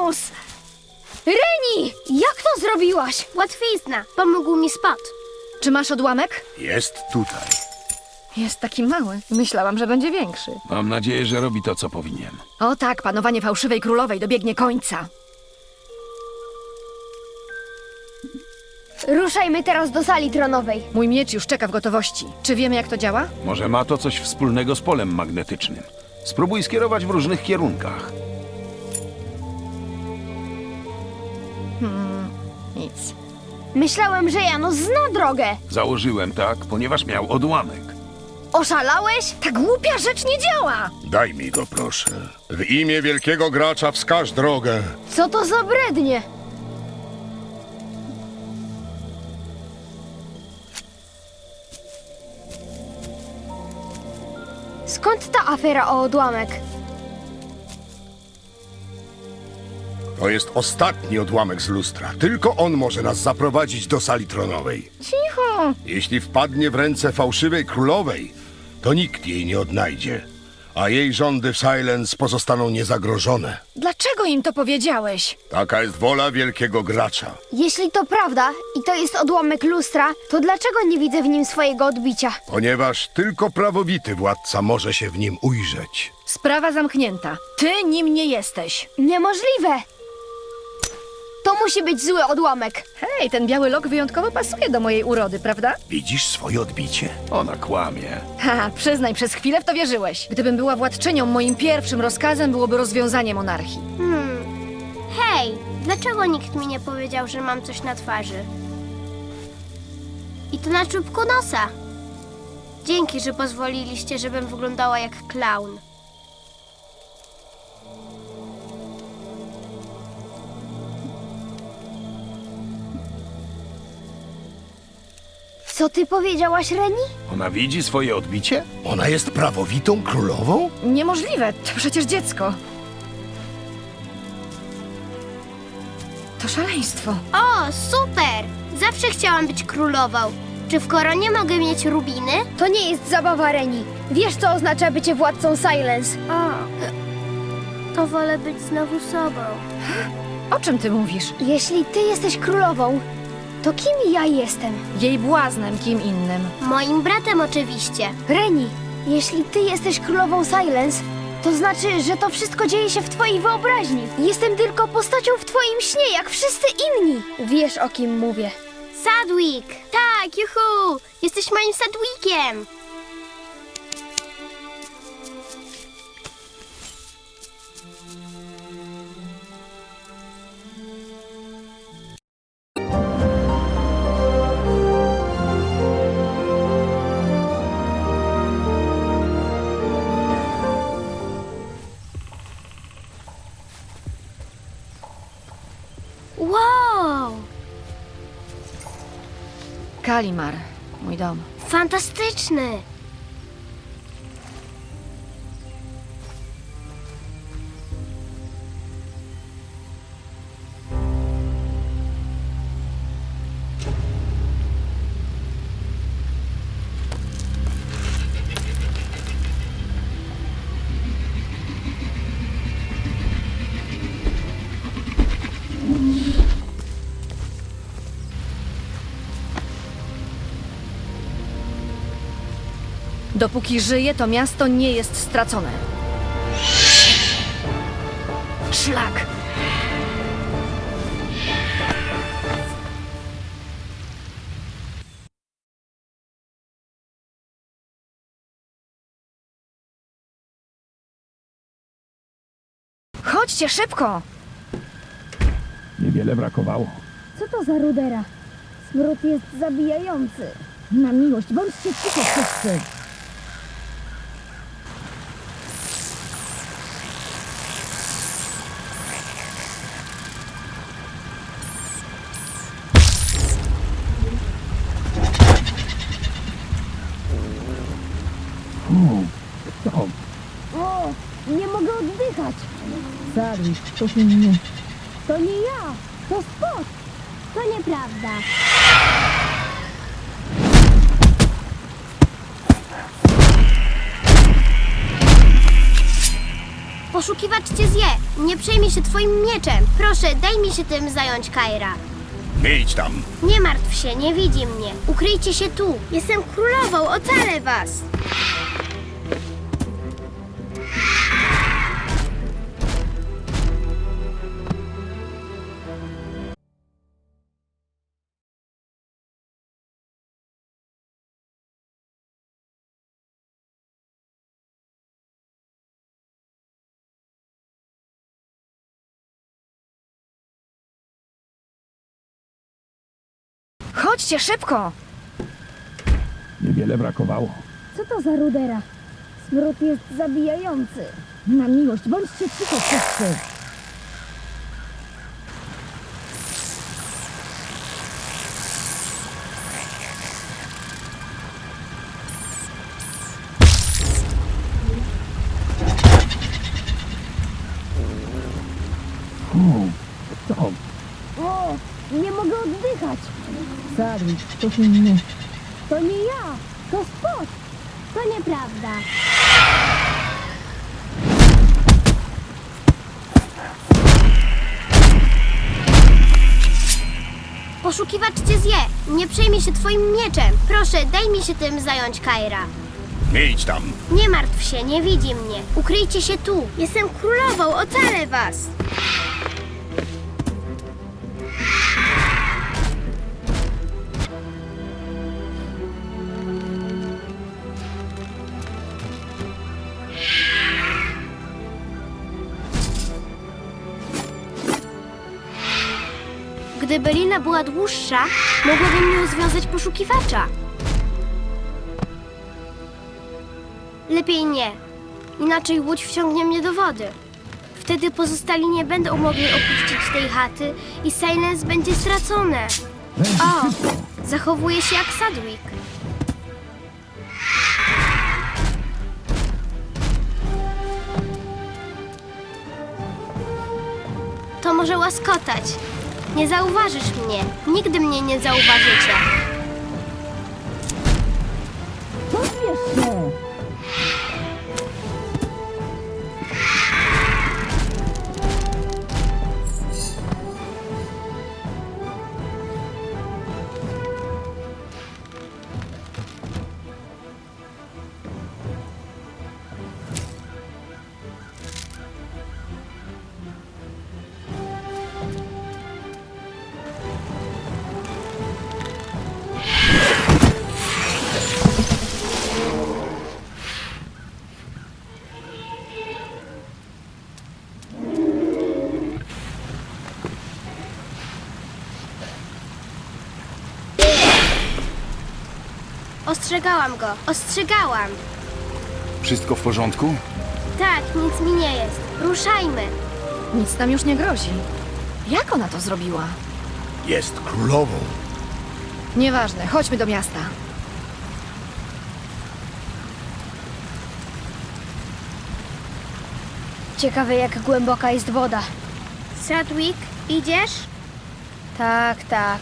Janus! Reni! Jak to zrobiłaś? Łatwizna. Pomógł mi spot. Czy masz odłamek? Jest tutaj. Jest taki mały. Myślałam, że będzie większy. Mam nadzieję, że robi to, co powinien. O tak, panowanie fałszywej królowej dobiegnie końca. Ruszajmy teraz do sali tronowej. Mój miecz już czeka w gotowości. Czy wiemy, jak to działa? Może ma to coś wspólnego z polem magnetycznym. Spróbuj skierować w różnych kierunkach. Nic. Myślałem, że Janus zna drogę. Założyłem tak, ponieważ miał odłamek. Oszalałeś? Ta głupia rzecz nie działa! Daj mi go, proszę. W imię wielkiego gracza wskaż drogę. Co to za brednie? Skąd ta afera o odłamek? To jest ostatni odłamek z lustra. Tylko on może nas zaprowadzić do sali tronowej. Cicho! Jeśli wpadnie w ręce fałszywej królowej, to nikt jej nie odnajdzie. A jej rządy w Silence pozostaną niezagrożone. Dlaczego im to powiedziałeś? Taka jest wola wielkiego gracza. Jeśli to prawda i to jest odłamek lustra, to dlaczego nie widzę w nim swojego odbicia? Ponieważ tylko prawowity władca może się w nim ujrzeć. Sprawa zamknięta. Ty nim nie jesteś. Niemożliwe! To musi być zły odłamek. Hej, ten biały lok wyjątkowo pasuje do mojej urody, prawda? Widzisz swoje odbicie? Ona kłamie. Haha, przyznaj, przez chwilę w to wierzyłeś. Gdybym była władczynią, moim pierwszym rozkazem byłoby rozwiązanie monarchii. Hej, dlaczego nikt mi nie powiedział, że mam coś na twarzy? I to na czubku nosa. Dzięki, że pozwoliliście, żebym wyglądała jak klaun. Co ty powiedziałaś, Reni? Ona widzi swoje odbicie? Ona jest prawowitą królową? Niemożliwe, to przecież dziecko. To szaleństwo. O, super! Zawsze chciałam być królową. Czy w koronie mogę mieć rubiny? To nie jest zabawa, Reni. Wiesz, co oznacza bycie władcą Silence. O, to wolę być znowu sobą. O czym ty mówisz? Jeśli ty jesteś królową, to kim ja jestem? Jej błaznem, kim innym. Moim bratem oczywiście. Reni, jeśli ty jesteś królową Silence, to znaczy, że to wszystko dzieje się w twojej wyobraźni. Jestem tylko postacią w twoim śnie, jak wszyscy inni. Wiesz, o kim mówię. Sadwick! Tak, juhu! Jesteś moim Sadwickiem! Wow! Kalimar, mój dom. Fantastyczny! Dopóki żyje, to miasto nie jest stracone. Szlak! Chodźcie szybko! Niewiele brakowało. Co to za rudera? Smród jest zabijający. Na miłość, bądźcie cicho wszyscy! O, nie mogę oddychać. Sadwik, to się nie... To nie ja, to Spot. To nieprawda. Poszukiwacz cię zje. Nie przejmie się twoim mieczem. Proszę, daj mi się tym zająć, Kaira. Idź tam. Nie martw się, nie widzi mnie. Ukryjcie się tu. Jestem królową, ocalę was. Chodźcie szybko! Niewiele brakowało. Co to za rudera? Smród jest zabijający. Na miłość, bądźcie cicho wszyscy! To O, nie mogę oddychać. Sadli, to się nie... To nie ja, to spot. To nieprawda. Poszukiwacz cię zje. Nie przejmie się twoim mieczem. Proszę, daj mi się tym zająć, Kaira. Idź tam. Nie martw się, nie widzi mnie. Ukryjcie się tu. Jestem królową, ocalę was. Gdyby lina była dłuższa, mogłabym nią związać poszukiwacza. Lepiej nie. Inaczej łódź wciągnie mnie do wody. Wtedy pozostali nie będą mogli opuścić tej chaty i Silence będzie stracone. O, zachowuje się jak Sadwick. To może łaskotać. Nie zauważysz mnie. Nigdy mnie nie zauważycie. Ostrzegałam go. Ostrzegałam. wszystko w porządku? Tak, nic mi nie jest. Ruszajmy. Nic nam już nie grozi. Jak ona to zrobiła? Jest królową. Nieważne, chodźmy do miasta. Ciekawe, jak głęboka jest woda. Sadwick, idziesz? Tak, tak.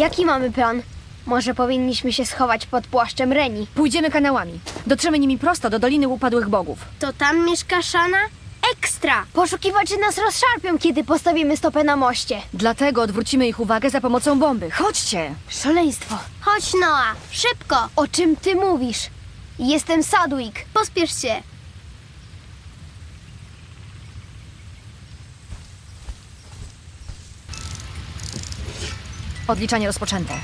Jaki mamy plan? Może powinniśmy się schować pod płaszczem Reni. Pójdziemy kanałami. Dotrzemy nimi prosto do Doliny Upadłych Bogów. To tam mieszka Szana? Ekstra! Poszukiwacze nas rozszarpią, kiedy postawimy stopę na moście. Dlatego odwrócimy ich uwagę za pomocą bomby. Chodźcie! Szaleństwo. Chodź, Noa, szybko! O czym ty mówisz? Jestem Sadwick. Pospiesz się. Odliczanie rozpoczęte.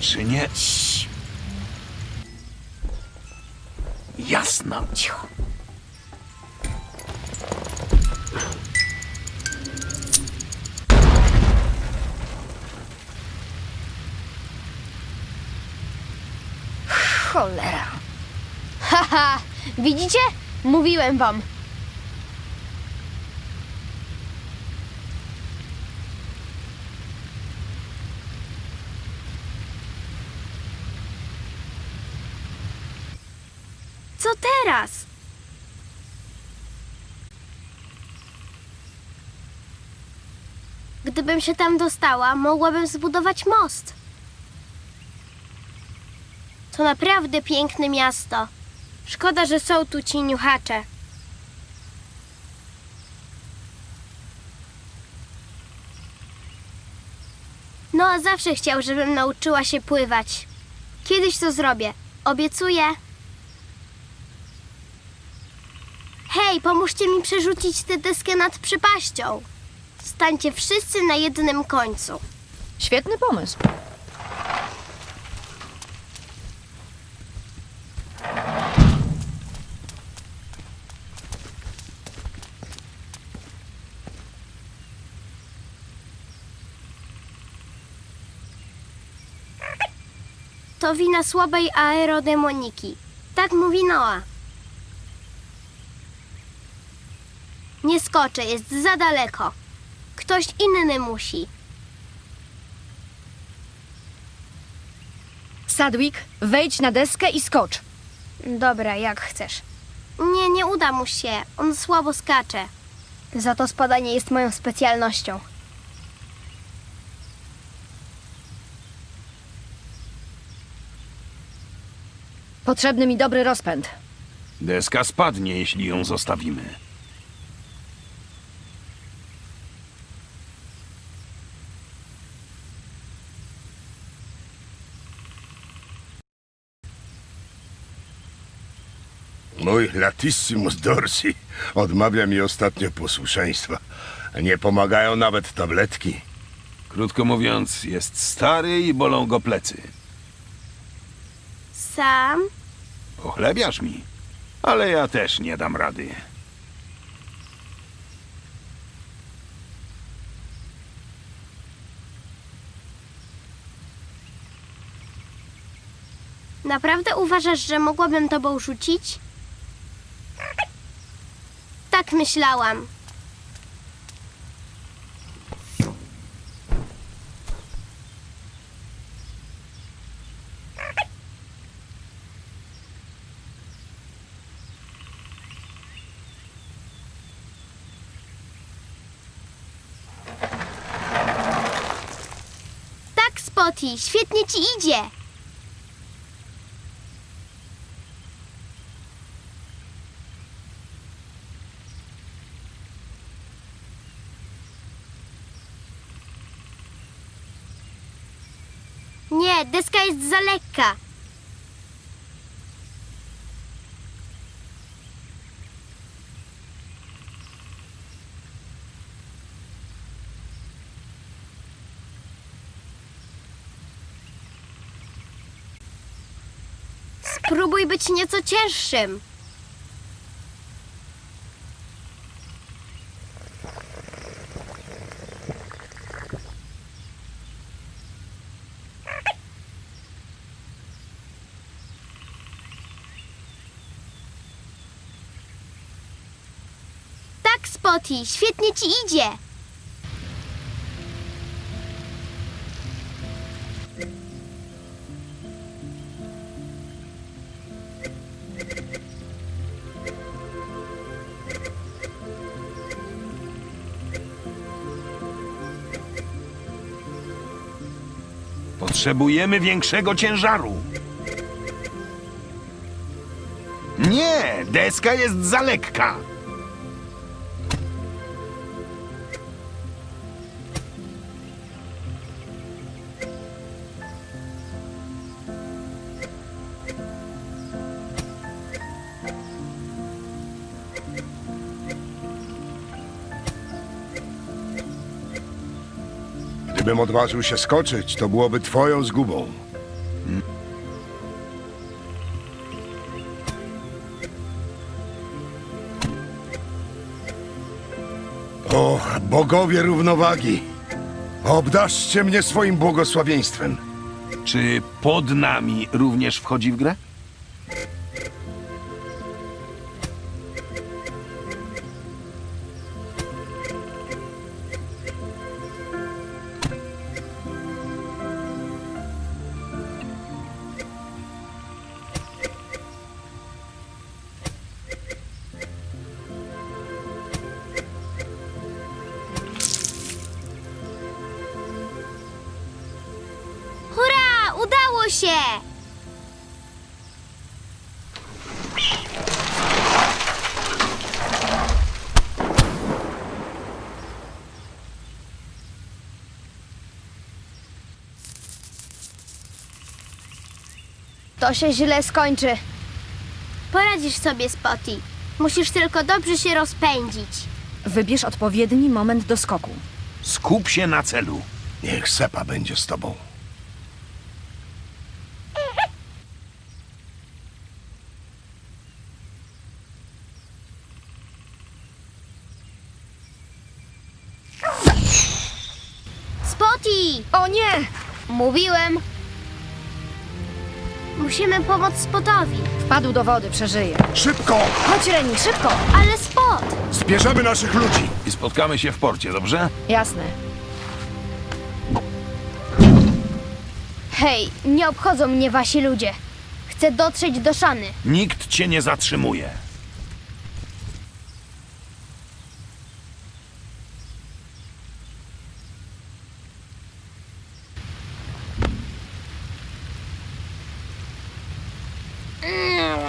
Czy nie? Jasna. Cicho. Cholera. Haha, widzicie? Mówiłem wam. Co teraz? Gdybym się tam dostała, mogłabym zbudować most. To naprawdę piękne miasto. Szkoda, że są tu ci niuchacze. No, a zawsze chciał, żebym nauczyła się pływać. Kiedyś to zrobię. Obiecuję. Hej, pomóżcie mi przerzucić tę deskę nad przepaścią. Stańcie wszyscy na jednym końcu. Świetny pomysł. To wina słabej aerodemoniki. Tak mówi Noa. Nie skoczę, jest za daleko. Ktoś inny musi. Sadwick, wejdź na deskę i skocz. Dobra, jak chcesz. Nie, nie uda mu się. On słabo skacze. Za to spadanie jest moją specjalnością. Potrzebny mi dobry rozpęd. Deska spadnie, jeśli ją zostawimy. Mój latissimus dorsi odmawia mi ostatnio posłuszeństwa. Nie pomagają nawet tabletki. Krótko mówiąc, jest stary i bolą go plecy. Sam? Pochlebiasz mi, ale ja też nie dam rady. Naprawdę uważasz, że mogłabym tobą rzucić? Tak myślałam. Tak, Spotty, świetnie ci idzie. Nie, deska Spróbuj być nieco cięższym. Spotty, świetnie ci idzie. Potrzebujemy większego ciężaru. Nie, deska jest za lekka. Gdybym odważył się skoczyć, to byłoby twoją zgubą. O, bogowie równowagi! Obdarzcie mnie swoim błogosławieństwem. Czy pod nami również wchodzi w grę? Się! To się źle skończy. Poradzisz sobie, Spotty. Musisz tylko dobrze się rozpędzić. Wybierz odpowiedni moment do skoku. Skup się na celu. Niech Sepa będzie z tobą. O nie! Mówiłem. Musimy pomóc Spotowi. Wpadł do wody, przeżyje. Szybko! Chodź, Reni, szybko! Ale Spot! Zbierzemy naszych ludzi! I spotkamy się w porcie, dobrze? Jasne. Hej, nie obchodzą mnie wasi ludzie. Chcę dotrzeć do Szany. Nikt cię nie zatrzymuje.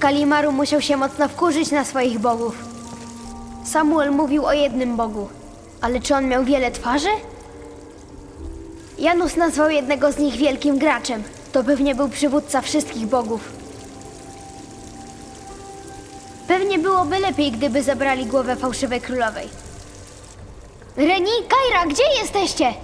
Kalimaru musiał się mocno wkurzyć na swoich bogów. Samuel mówił o jednym bogu, ale czy on miał wiele twarzy? Janus nazwał jednego z nich wielkim graczem. To pewnie był przywódca wszystkich bogów. Pewnie byłoby lepiej, gdyby zabrali głowę fałszywej królowej. Reni, Kaira, gdzie jesteście?